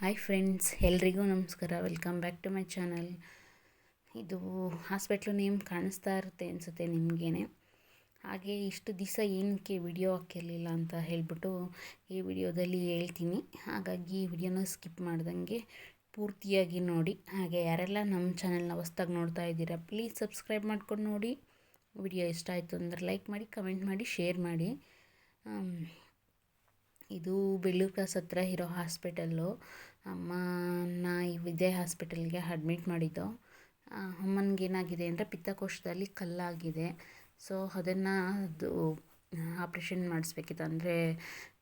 Hi friends ಎಲ್ರಿಗೂ ನಮಸ್ಕಾರ. Welcome back to my channel ಇದು ಹಾಸ್ಪಿಟ್ಲು ನೇಮ್ ಕಾಣಿಸ್ತಾ ಇರುತ್ತೆ ಅನಿಸುತ್ತೆ ನಿಮಗೇನೆ. ಹಾಗೆ ಇಷ್ಟು ದಿವಸ ಏನಕ್ಕೆ ವಿಡಿಯೋ ಹಾಕಿರಲಿಲ್ಲ ಅಂತ ಹೇಳಿಬಿಟ್ಟು ಈ ವಿಡಿಯೋದಲ್ಲಿ ಹೇಳ್ತೀನಿ. ಹಾಗಾಗಿ ಈ ವಿಡಿಯೋನ ಸ್ಕಿಪ್ ಮಾಡ್ದಂಗೆ ಪೂರ್ತಿಯಾಗಿ ನೋಡಿ. ಹಾಗೆ ಯಾರೆಲ್ಲ ನಮ್ಮ ಚಾನಲ್ನ ಹೊಸ್ದಾಗಿ ನೋಡ್ತಾ ಇದ್ದೀರಾ ಪ್ಲೀಸ್ ಸಬ್ಸ್ಕ್ರೈಬ್ ಮಾಡ್ಕೊಂಡು ನೋಡಿ. ವಿಡಿಯೋ ಇಷ್ಟ ಆಯಿತು ಅಂದರೆ ಲೈಕ್ ಮಾಡಿ ಕಮೆಂಟ್ ಮಾಡಿ ಶೇರ್ ಮಾಡಿ. ಇದು ಬೆಳ್ಳೂರು ಕ್ರಾಸ್ ಹತ್ರ ಇರೋ ಹಾಸ್ಪಿಟಲ್ಲು. ಅಮ್ಮನ ಇದೇ ಹಾಸ್ಪಿಟಲ್ಗೆ ಅಡ್ಮಿಟ್ ಮಾಡಿದ್ದು. ಅಮ್ಮನಿಗೆ ಏನಾಗಿದೆ ಅಂದರೆ ಪಿತ್ತಕೋಶದಲ್ಲಿ ಕಲ್ಲಾಗಿದೆ. ಸೊ, ಅದನ್ನು ಅದು ಆಪ್ರೇಷನ್ ಮಾಡಿಸ್ಬೇಕಿತ್ತು. ಅಂದರೆ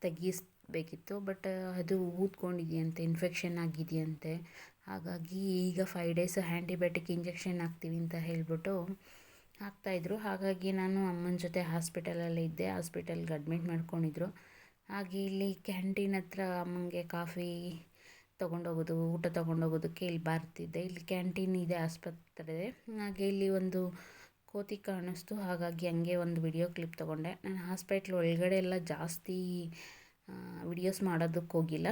ತೆಗೆಸ್ಬೇಕಿತ್ತು. ಬಟ್, ಅದು ಊದ್ಕೊಂಡಿದೆಯಂತೆ, ಇನ್ಫೆಕ್ಷನ್ ಆಗಿದೆಯಂತೆ. ಹಾಗಾಗಿ ಈಗ ಫೈವ್ ಡೇಸ್ ಆ್ಯಂಟಿಬಯೋಟಿಕ್ ಇಂಜೆಕ್ಷನ್ ಹಾಕ್ತೀವಿ ಅಂತ ಹೇಳಿಬಿಟ್ಟು ಹಾಕ್ತಾಯಿದ್ರು ಹಾಗಾಗಿ ನಾನು ಅಮ್ಮನ ಜೊತೆ ಹಾಸ್ಪಿಟಲಲ್ಲೇ ಇದ್ದೆ. ಹಾಸ್ಪಿಟಲ್ಗೆ ಅಡ್ಮಿಟ್ ಮಾಡ್ಕೊಂಡಿದ್ರು. ಹಾಗೆ ಇಲ್ಲಿ ಕ್ಯಾಂಟೀನ್ ಹತ್ರ ಅಮ್ಮಂಗೆ ಕಾಫಿ ತೊಗೊಂಡೋಗೋದು, ಊಟ ತೊಗೊಂಡೋಗೋದಕ್ಕೆ ಇಲ್ಲಿ ಬರ್ತಿದ್ದೆ. ಇಲ್ಲಿ ಕ್ಯಾಂಟೀನ್ ಇದೆ, ಆಸ್ಪತ್ರೆ. ಹಾಗೆ ಇಲ್ಲಿ ಒಂದು ಕೋತಿ ಕಾಣಿಸ್ತು. ಹಾಗಾಗಿ ಹಂಗೆ ಒಂದು ವಿಡಿಯೋ ಕ್ಲಿಪ್ ತೊಗೊಂಡೆ. ನಾನು ಹಾಸ್ಪಿಟ್ಲ್ ಒಳಗಡೆ ಎಲ್ಲ ಜಾಸ್ತಿ ವಿಡಿಯೋಸ್ ಮಾಡೋದಕ್ಕೆ ಹೋಗಿಲ್ಲ.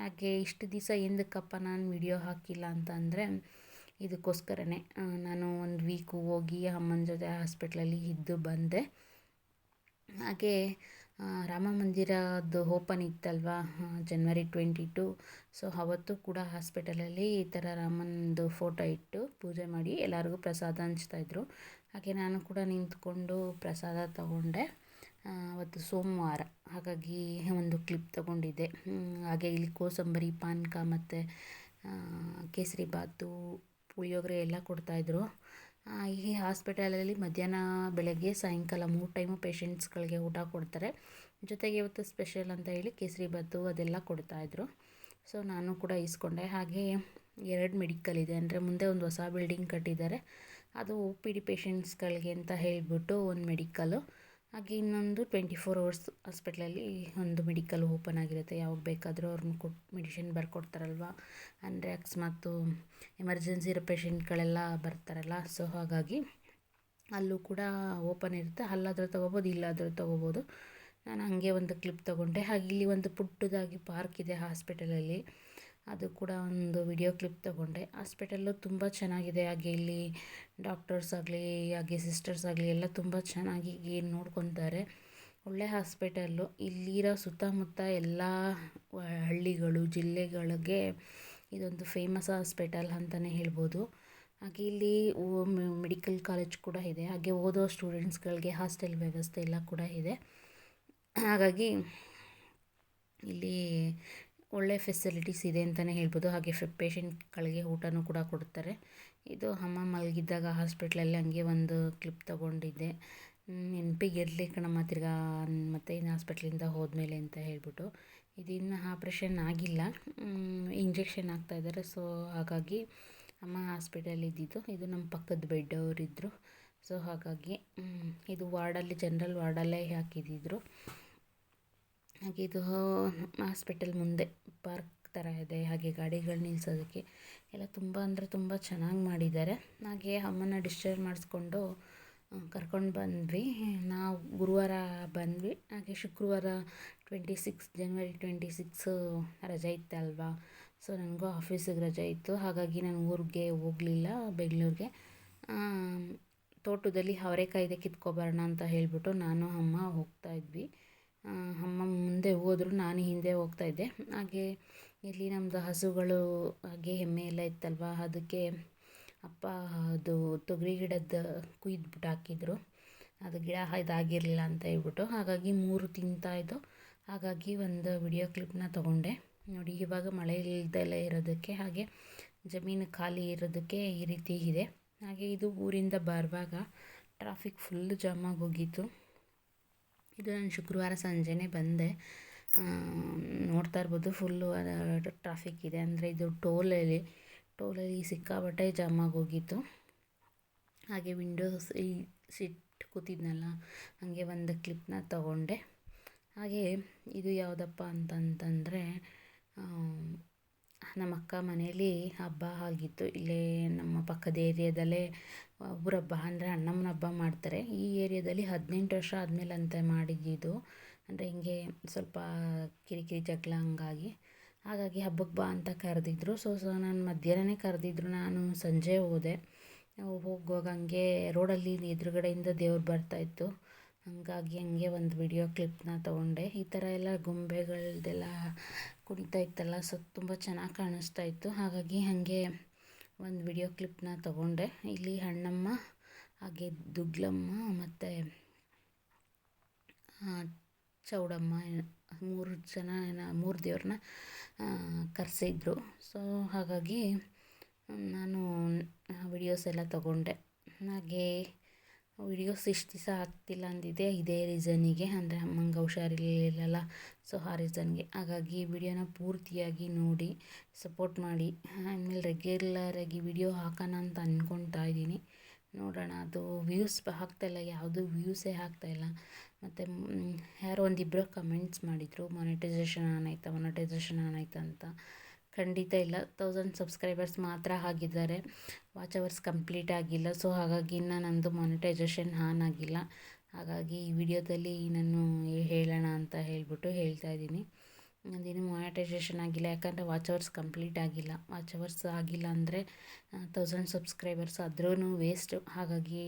ಹಾಗೆ ಇಷ್ಟು ದಿವಸ ಎಂದಕ್ಕಪ್ಪ ನಾನು ವಿಡಿಯೋ ಹಾಕಿಲ್ಲ ಅಂತ ಅಂದರೆ ಇದಕ್ಕೋಸ್ಕರನೇ ನಾನು ಒಂದು ವೀಕು ಹೋಗಿ ಅಮ್ಮನ ಜೊತೆ ಹಾಸ್ಪಿಟ್ಲಲ್ಲಿ ಇದ್ದು ಬಂದೆ. ಹಾಗೆ ರಾಮ ಮಂದಿರದ್ದು ಓಪನ್ ಇತ್ತಲ್ವಾ? ಜನ್ವರಿ ಟ್ವೆಂಟಿ ಟು ಸೊ ಅವತ್ತು ಕೂಡ ಹಾಸ್ಪಿಟಲಲ್ಲಿ ಈ ಥರ ರಾಮನದು ಫೋಟೋ ಇಟ್ಟು ಪೂಜೆ ಮಾಡಿ ಎಲ್ಲರಿಗೂ ಪ್ರಸಾದ ಹಂಚ್ತಾಯಿದ್ರು ಹಾಗೆ ನಾನು ಕೂಡ ನಿಂತ್ಕೊಂಡು ಪ್ರಸಾದ ತಗೊಂಡೆ. ಅವತ್ತು ಸೋಮವಾರ. ಹಾಗಾಗಿ ಒಂದು ಕ್ಲಿಪ್ ತಗೊಂಡಿದ್ದೆ. ಹಾಗೆ ಇಲ್ಲಿ ಕೋಸಂಬರಿ, ಪಾನಕ ಮತ್ತು ಕೇಸರಿ ಬಾತು, ಪುಳಿಯೋಗರೆ ಎಲ್ಲ ಕೊಡ್ತಾಯಿದ್ರು ಈ ಹಾಸ್ಪಿಟಲಲ್ಲಿ ಮಧ್ಯಾಹ್ನ ಬೆಳಗ್ಗೆ ಸಾಯಂಕಾಲ ಮೂರು ಟೈಮು ಪೇಷಂಟ್ಸ್ಗಳಿಗೆ ಊಟ ಕೊಡ್ತಾರೆ. ಜೊತೆಗೆ ಇವತ್ತು ಸ್ಪೆಷಲ್ ಅಂತ ಹೇಳಿ ಕೇಸರಿ ಬಾತು ಅದೆಲ್ಲ ಕೊಡ್ತಾಯಿದ್ರು ಸೊ ನಾನು ಕೂಡ ಇಸ್ಕೊಂಡೆ ಹಾಗೆ ಎರಡು ಮೆಡಿಕಲ್ ಇದೆ. ಅಂದರೆ ಮುಂದೆ ಒಂದು ಹೊಸ ಬಿಲ್ಡಿಂಗ್ ಕಟ್ಟಿದ್ದಾರೆ. ಅದು ಒ ಪಿ ಡಿ ಪೇಷಂಟ್ಸ್ಗಳಿಗೆ ಅಂತ ಹೇಳಿಬಿಟ್ಟು ಒಂದು ಮೆಡಿಕಲ್ಲು ಹಾಗೆ ಇನ್ನೊಂದು ಟ್ವೆಂಟಿ ಫೋರ್ ಅವರ್ಸ್ ಹಾಸ್ಪಿಟ್ಲಲ್ಲಿ ಒಂದು ಮೆಡಿಕಲ್ ಓಪನ್ ಆಗಿರುತ್ತೆ. ಯಾವಾಗ ಬೇಕಾದರೂ ಅವ್ರನ್ನ ಕೊಟ್ಟು ಮೆಡಿಷನ್ ಬರ್ಕೊಡ್ತಾರಲ್ವ? ಅಂದರೆ ಅಕಸ್ಮಾತು ಎಮರ್ಜೆನ್ಸಿ ಇರೋ ಪೇಷಂಟ್ಗಳೆಲ್ಲ ಬರ್ತಾರಲ್ಲ. ಸೊ ಹಾಗಾಗಿ ಅಲ್ಲೂ ಕೂಡ ಓಪನ್ ಇರುತ್ತೆ. ಅಲ್ಲಾದರೂ ತೊಗೋಬೋದು, ಇಲ್ಲಾದರೂ ತೊಗೋಬೋದು. ನಾನು ಹಾಗೆ ಒಂದು ಕ್ಲಿಪ್ ತೊಗೊಂಡೆ. ಹಾಗೆ ಇಲ್ಲಿ ಒಂದು ಪುಟ್ಟದಾಗಿ ಪಾರ್ಕ್ ಇದೆ ಹಾಸ್ಪಿಟಲಲ್ಲಿ. ಅದು ಕೂಡ ಒಂದು ವಿಡಿಯೋ ಕ್ಲಿಪ್ ತಗೊಂಡೆ. ಹಾಸ್ಪಿಟಲ್ಲು ತುಂಬ ಚೆನ್ನಾಗಿದೆ. ಹಾಗೆ ಇಲ್ಲಿ ಡಾಕ್ಟರ್ಸ್ ಆಗಲಿ, ಹಾಗೆ ಸಿಸ್ಟರ್ಸ್ ಆಗಲಿ ಎಲ್ಲ ತುಂಬ ಚೆನ್ನಾಗಿ ಏನು ನೋಡ್ಕೊತಾರೆ. ಒಳ್ಳೆ ಹಾಸ್ಪಿಟಲ್ಲು ಇಲ್ಲಿರೋ ಸುತ್ತಮುತ್ತ ಎಲ್ಲ ಹಳ್ಳಿಗಳು, ಜಿಲ್ಲೆಗಳಿಗೆ ಇದೊಂದು ಫೇಮಸ್ ಹಾಸ್ಪಿಟಲ್ ಅಂತಲೇ ಹೇಳ್ಬೋದು. ಹಾಗೆ ಇಲ್ಲಿ ಮೆಡಿಕಲ್ ಕಾಲೇಜ್ ಕೂಡ ಇದೆ. ಹಾಗೆ ಓದೋ ಸ್ಟೂಡೆಂಟ್ಸ್ಗಳಿಗೆ ಹಾಸ್ಟೆಲ್ ವ್ಯವಸ್ಥೆ ಎಲ್ಲ ಕೂಡ ಇದೆ. ಹಾಗಾಗಿ ಇಲ್ಲಿ ಒಳ್ಳೆ ಫೆಸಿಲಿಟೀಸ್ ಇದೆ ಅಂತಲೇ ಹೇಳ್ಬೋದು. ಹಾಗೆ ಪೇಷಂಟ್ಗಳಿಗೆ ಊಟನೂ ಕೂಡ ಕೊಡ್ತಾರೆ. ಇದು ಅಮ್ಮ ಮಲಗಿದ್ದಾಗ ಹಾಸ್ಪಿಟ್ಲಲ್ಲಿ ಹಂಗೆ ಒಂದು ಕ್ಲಿಪ್ ತೊಗೊಂಡಿದ್ದೆ. ನೆನಪಿಗೆ ಇರಲಿ ಕಣಮ್ಮ ತಿರ್ಗಾ, ಮತ್ತೆ ಇನ್ನು ಹಾಸ್ಪಿಟ್ಲಿಂದ ಹೋದ್ಮೇಲೆ ಅಂತ ಹೇಳ್ಬಿಟ್ಟು. ಇದಿನ್ನು ಆಪ್ರೇಷನ್ ಆಗಿಲ್ಲ. ಇಂಜೆಕ್ಷನ್ ಹಾಕ್ತಾಯಿದ್ದಾರೆ ಸೊ ಹಾಗಾಗಿ ಅಮ್ಮ ಹಾಸ್ಪಿಟಲ್ ಇದ್ದಿದ್ದು. ಇದು ನಮ್ಮ ಪಕ್ಕದ ಬೆಡ್ ಅವರಿದ್ದರು ಸೊ ಹಾಗಾಗಿ ಇದು ವಾರ್ಡಲ್ಲಿ ಜನರಲ್ ವಾರ್ಡಲ್ಲೇ ಹಾಕಿದ್ದಿದ್ರು. ಹಾಗೆ ಇದು ಹಾಸ್ಪಿಟಲ್ ಮುಂದೆ ಪಾರ್ಕ್ ಥರ ಇದೆ ಹಾಗೆ ಗಾಡಿಗಳು ನಿಲ್ಸೋದಕ್ಕೆ. ಎಲ್ಲ ತುಂಬ ಅಂದರೆ ತುಂಬ ಚೆನ್ನಾಗಿ ಮಾಡಿದ್ದಾರೆ. ಹಾಗೆ ಅಮ್ಮನ ಡಿಸ್ಚಾರ್ಜ್ ಮಾಡಿಸ್ಕೊಂಡು ಕರ್ಕೊಂಡು ಬಂದ್ವಿ. ನಾವು ಗುರುವಾರ ಬಂದ್ವಿ. ಹಾಗೆ ಶುಕ್ರವಾರ twenty six January twenty six ರಜೆ ಇತ್ತಲ್ವಾ ಸೊ ನನಗೂ ಆಫೀಸಿಗೆ ರಜೆ ಇತ್ತು. ಹಾಗಾಗಿ ನಾನು ಊರಿಗೆ ಹೋಗಲಿಲ್ಲ ಬೆಂಗಳೂರಿಗೆ. ತೋಟದಲ್ಲಿ ಅವರೆಕಾಯಿದೆ ಕಿತ್ಕೊಬರೋಣ ಅಂತ ಹೇಳಿಬಿಟ್ಟು ನಾನು ಅಮ್ಮ ಹೋಗ್ತಾ ಆ, ಅಮ್ಮ ಮುಂದೆ ಹೋದ್ರು, ನಾನು ಹಿಂದೆ ಹೋಗ್ತಾ ಇದ್ದೆ. ಹಾಗೆ ಇಲ್ಲಿ ನಮ್ಮದು ಹಸುಗಳು ಹಾಗೆ ಹೆಮ್ಮೆ ಎಲ್ಲ ಇತ್ತಲ್ವ, ಅದಕ್ಕೆ ಅಪ್ಪ ಅದು ತೊಗರಿ ಗಿಡದ ಕುಯ್ದುಬಿಟ್ಟು ಹಾಕಿದ್ರು. ಅದು ಗಿಡ ಇದಾಗಿರಲಿಲ್ಲ ಅಂತ ಹೇಳ್ಬಿಟ್ಟು ಹಾಗಾಗಿ ಮೂರು ತಿಂತಾಯಿದ್ದು ಹಾಗಾಗಿ ಒಂದು ವಿಡಿಯೋ ಕ್ಲಿಪ್ನ ತೊಗೊಂಡೆ. ನೋಡಿ, ಇವಾಗ ಮಳೆ ಇಲ್ಲದೆಲ್ಲ ಇರೋದಕ್ಕೆ, ಹಾಗೆ ಜಮೀನು ಖಾಲಿ ಇರೋದಕ್ಕೆ ಈ ರೀತಿ ಇದೆ. ಹಾಗೆ ಇದು ಊರಿಂದ ಬರುವಾಗ ಟ್ರಾಫಿಕ್ ಫುಲ್ ಜಾಮಾಗಿ ಆಗೋಗಿತ್ತು ಇದು ನಾನು ಶುಕ್ರವಾರ ಸಂಜೆನೇ ಬಂದೆ. ನೋಡ್ತಾ ಇರ್ಬೋದು ಫುಲ್ಲು ಟ್ರಾಫಿಕ್ ಇದೆ. ಅಂದರೆ ಇದು ಟೋಲಲ್ಲಿ ಟೋಲಲ್ಲಿ ಸಿಕ್ಕಾಪಟ್ಟೆ ಜಾಮ್ ಆಗೋಗಿತ್ತು ಹಾಗೆ ವಿಂಡೋಸ್ ಈ ಸಿಟ್ ಕೂತಿದ್ನಲ್ಲ, ಹಾಗೆ ಒಂದು ಕ್ಲಿಪ್ನ ತಗೊಂಡೆ. ಹಾಗೆ ಇದು ಯಾವುದಪ್ಪ ಅಂತಂತಂದರೆ ನಮ್ಮ ಅಕ್ಕ ಮನೇಲಿ ಹಬ್ಬ ಆಗಿತ್ತು. ಇಲ್ಲೇ ನಮ್ಮ ಪಕ್ಕದ ಏರಿಯಾದಲ್ಲೇ ಊರ ಹಬ್ಬ ಅಂದರೆ ಅಣ್ಣಮ್ಮನ ಹಬ್ಬ ಮಾಡ್ತಾರೆ. ಈ ಏರಿಯಾದಲ್ಲಿ ಹದಿನೆಂಟು ವರ್ಷ ಆದಮೇಲೆ ಅಂತ ಮಾಡಿದ್ದಿದ್ದು ಅಂದರೆ ಹಿಂಗೆ ಸ್ವಲ್ಪ ಕಿರಿಕಿರಿ ಜಗಳ ಹಂಗಾಗಿ. ಹಾಗಾಗಿ ಹಬ್ಬಕ್ಕೆ ಬಾ ಅಂತ ಕರೆದಿದ್ರು. ಸೊ ಸೊ ನಾನು ಮಧ್ಯಾಹ್ನನೇ ಕರೆದಿದ್ರು. ನಾನು ಸಂಜೆ ಹೋದೆ. ಹೋಗುವಾಗ ಹಂಗೆ ರೋಡಲ್ಲಿ ಎದುರುಗಡೆಯಿಂದ ದೇವ್ರು ಬರ್ತಾಯಿತ್ತು ಹಾಗಾಗಿ ಹಂಗೆ ಒಂದು ವಿಡಿಯೋ ಕ್ಲಿಪ್ನ ತೊಗೊಂಡೆ. ಈ ಥರ ಎಲ್ಲ ಗೊಂಬೆಗಳದ್ದೆಲ್ಲ ಕುಣಿತಾ ಇತ್ತಲ್ಲ ಸೊ ತುಂಬ ಚೆನ್ನಾಗಿ ಕಾಣಿಸ್ತಾ ಇತ್ತು. ಹಾಗಾಗಿ ಹಾಗೆ ಒಂದು ವಿಡಿಯೋ ಕ್ಲಿಪ್ನ ತೊಗೊಂಡೆ. ಇಲ್ಲಿ ಹಣ್ಣಮ್ಮ ಹಾಗೆ ದುಗ್ಲಮ್ಮ ಮತ್ತು ಚೌಡಮ್ಮ, ಮೂರು ಜನ ಮೂರು ದೇವ್ರನ್ನ ಕರೆಸಿದ್ರು ಸೊ ಹಾಗಾಗಿ, ನಾನು ವಿಡಿಯೋಸ್ ಎಲ್ಲ ತೊಗೊಂಡೆ. ಹಾಗೆ ವಿಡಿಯೋಸ್ ಇಷ್ಟು ದಿವಸ ಆಗ್ತಿಲ್ಲ ಅಂದಿದ್ದೆ. ಇದೇ ರೀಸನಿಗೆ ಅಂದರೆ ಅಮ್ಮಂಗೆ ಹುಷಾರಿರಲಿಲ್ಲಲ್ಲ. ಸೊ ಆ ರೀಸನ್ಗೆ ಹಾಗಾಗಿ ವಿಡಿಯೋನ ಪೂರ್ತಿಯಾಗಿ ನೋಡಿ ಸಪೋರ್ಟ್ ಮಾಡಿ. ಆಮೇಲೆ ರೆಗ್ಯುಲರಾಗಿ ವಿಡಿಯೋ ಹಾಕೋಣ ಅಂತ ಅಂದ್ಕೊಳ್ತಾ ಇದ್ದೀನಿ. ನೋಡೋಣ. ಅದು ವ್ಯೂಸ್ ಹಾಕ್ತಾಯಿಲ್ಲ ಯಾವುದು ವ್ಯೂಸೇ ಆಗ್ತಾಯಿಲ್ಲ ಮತ್ತು ಯಾರೋ ಒಂದಿಬ್ಬರು ಕಮೆಂಟ್ಸ್ ಮಾಡಿದರು. ಮೊನಿಟೈಸೇಷನ್ ಆನ್ ಆಯಿತಾ? ಮೊನೆಟೈಸೇಷನ್ ಆನ್ ಆಯಿತಾ ಅಂತ. ಖಂಡಿತ ಇಲ್ಲ. ತೌಸಂಡ್ ಸಬ್ಸ್ಕ್ರೈಬರ್ಸ್ ಮಾತ್ರ ಆಗಿದ್ದಾರೆ ವಾಚ್ ಅವರ್ಸ್ ಕಂಪ್ಲೀಟ್ ಆಗಿಲ್ಲ. ಸೊ ಹಾಗಾಗಿ ಇನ್ನೂ ನನ್ನದು ಮಾನಿಟೈಸೇಷನ್ ಆನ್ ಆಗಿಲ್ಲ. ಹಾಗಾಗಿ ಈ ವಿಡಿಯೋದಲ್ಲಿ ನಾನು ಹೇಳೋಣ ಅಂತ ಹೇಳಿಬಿಟ್ಟು ಹೇಳ್ತಾ ಇದ್ದೀನಿ. ನಂದಿನ್ನೂ ಮಾನಿಟೈಸೇಷನ್ ಆಗಿಲ್ಲ. ಯಾಕಂದರೆ ವಾಚ್ ಅವರ್ಸ್ ಕಂಪ್ಲೀಟ್ ಆಗಿಲ್ಲ. ವಾಚ್ ಅವರ್ಸ್ ಆಗಿಲ್ಲ ಅಂದರೆ ತೌಸಂಡ್ ಸಬ್ಸ್ಕ್ರೈಬರ್ಸ್ ಆದ್ರೂ ವೇಸ್ಟು ಹಾಗಾಗಿ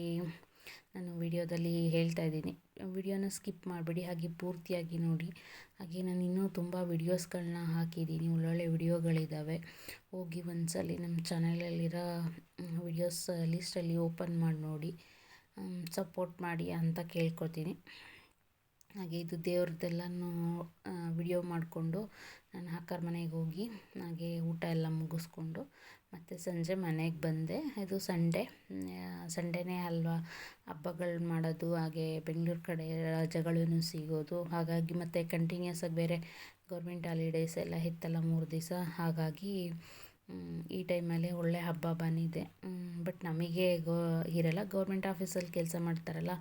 ನಾನು ವಿಡಿಯೋದಲ್ಲಿ ಹೇಳ್ತಾ ಇದ್ದೀನಿ. ವಿಡಿಯೋನ ಸ್ಕಿಪ್ ಮಾಡಬೇಡಿ. ಹಾಗೆ ಪೂರ್ತಿಯಾಗಿ ನೋಡಿ. ಹಾಗೆ ನಾನು ತುಂಬ ವಿಡಿಯೋಸ್ಗಳನ್ನ ಹಾಕಿದ್ದೀನಿ, ಒಳ್ಳೊಳ್ಳೆ ವಿಡಿಯೋಗಳಿದ್ದಾವೆ ಹೋಗಿ ಒಂದ್ಸಲಿ ನಮ್ಮ ಚಾನಲಲ್ಲಿರೋ ವಿಡಿಯೋಸ್ ಲಿಸ್ಟಲ್ಲಿ ಓಪನ್ ಮಾಡಿ ನೋಡಿ ಸಪೋರ್ಟ್ ಮಾಡಿ ಅಂತ ಕೇಳ್ಕೊತೀನಿ ಹಾಗೆ ಇದು ದೇವ್ರದ್ದೆಲ್ಲನೂ ವಿಡಿಯೋ ಮಾಡಿಕೊಂಡು ನಾನು ಹಾಕರ್ ಮನೆಗೆ ಹೋಗಿ, ಹಾಗೆ ಊಟ ಎಲ್ಲ ಮುಗಿಸ್ಕೊಂಡು ಮತ್ತು ಸಂಜೆ ಮನೆಗೆ ಬಂದೆ. ಇದು ಸಂಡೇ. ಸಂಡೇನೇ ಅಲ್ವಾ? ಹಬ್ಬಗಳು ಮಾಡೋದು, ಹಾಗೆ ಬೆಂಗಳೂರು ಕಡೆ ರಜೆಗಳೂ ಸಿಗೋದು. ಹಾಗಾಗಿ ಮತ್ತು ಕಂಟಿನ್ಯೂಸ್ ಆಗಿ ಬೇರೆ ಗೌರ್ಮೆಂಟ್ ಹಾಲಿಡೇಸ್ ಎಲ್ಲ ಇತ್ತಲ್ಲ ಮೂರು ದಿವಸ. ಹಾಗಾಗಿ ಈ ಟೈಮಲ್ಲಿ ಒಳ್ಳೆ ಹಬ್ಬ ಬಂದಿದೆ. ಬಟ್ ನಮಗೆ ಗೋ, ಇರಲ್ಲ ಗೌರ್ಮೆಂಟ್ ಆಫೀಸಲ್ಲಿ ಕೆಲಸ ಮಾಡ್ತಾರಲ್ಲ,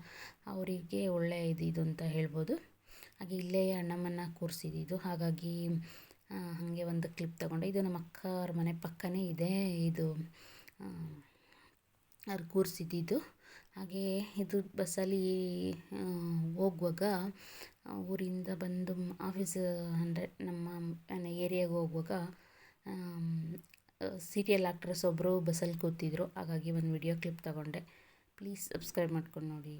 ಅವರಿಗೆ ಒಳ್ಳೆ ಇದು ಇದು ಅಂತ ಹೇಳ್ಬೋದು. ಹಾಗೆ ಇಲ್ಲೇ ಅಣ್ಣಮ್ಮನ್ನ ಕೂರಿಸಿದ್ದು. ಹಾಗಾಗಿ ಹಾಗೆ ಒಂದು ಕ್ಲಿಪ್ ತಗೊಂಡೆ, ಇದು ನಮ್ಮ ಅಕ್ಕ ಅವ್ರ ಮನೆ ಪಕ್ಕನೇ ಇದೆ, ಇದು ಅವ್ರು ಕೂರಿಸಿದ್ದು ಹಾಗೆ ಇದು ಬಸ್ಸಲ್ಲಿ ಹೋಗುವಾಗ ಊರಿಂದ ಬಂದು ಆಫೀಸ್, ಅಂದರೆ ನಮ್ಮ ಏರಿಯಾಗೆ ಹೋಗುವಾಗ ಸೀರಿಯಲ್ ಆಕ್ಟ್ರೆಸ್ ಒಬ್ಬರು ಬಸ್ಸಲ್ಲಿ ಕೂತಿದ್ರು. ಹಾಗಾಗಿ ಒಂದು ವಿಡಿಯೋ ಕ್ಲಿಪ್ ತಗೊಂಡೆ. ಪ್ಲೀಸ್ ಸಬ್ಸ್ಕ್ರೈಬ್ ಮಾಡ್ಕೊಂಡು ನೋಡಿ.